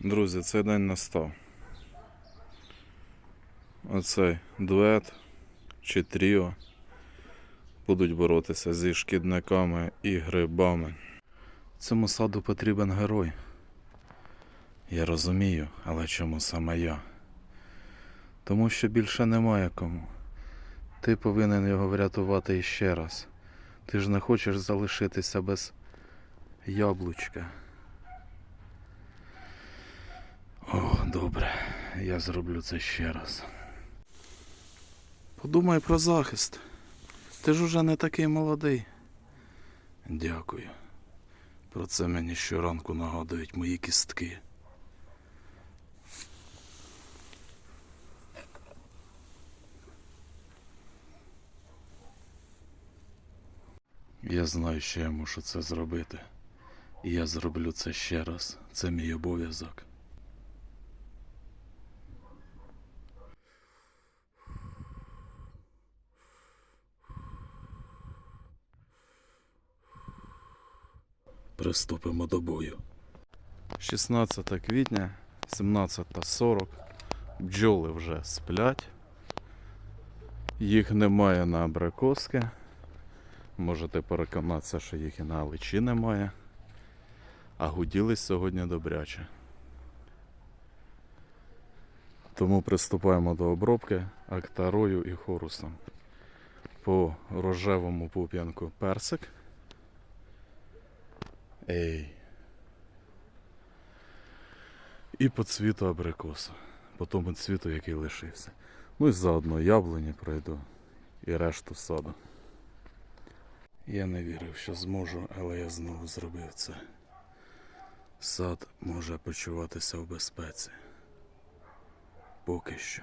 Друзі, цей день настав. Оцей дует чи тріо будуть боротися зі шкідниками і грибами. Цьому саду потрібен герой. Я розумію, але чому саме я? Тому що більше немає кому. Ти повинен його врятувати іще раз. Ти ж не хочеш залишитися без яблучка. Добре, я зроблю це ще раз. Подумай про захист. Ти ж уже не такий молодий. Дякую. Про це мені щоранку нагадують мої кістки. Я знаю, що я мушу це зробити. І я зроблю це ще раз. Це мій обов'язок. Приступимо до бою. 16 квітня, 17.40. Бджоли вже сплять. Їх немає на абрикоски. Можете переконатися, що їх і на аличі немає. А гуділись сьогодні добряче. Тому приступаємо до обробки актарою і хорусом. По рожевому пуп'янку персик. Ей. І по цвіту абрикоса. По тому цвіту, який лишився. Ну і заодно яблуні пройду і решту саду. Я не вірив, що зможу, але я знову зробив це. Сад може почуватися в безпеці. Поки що.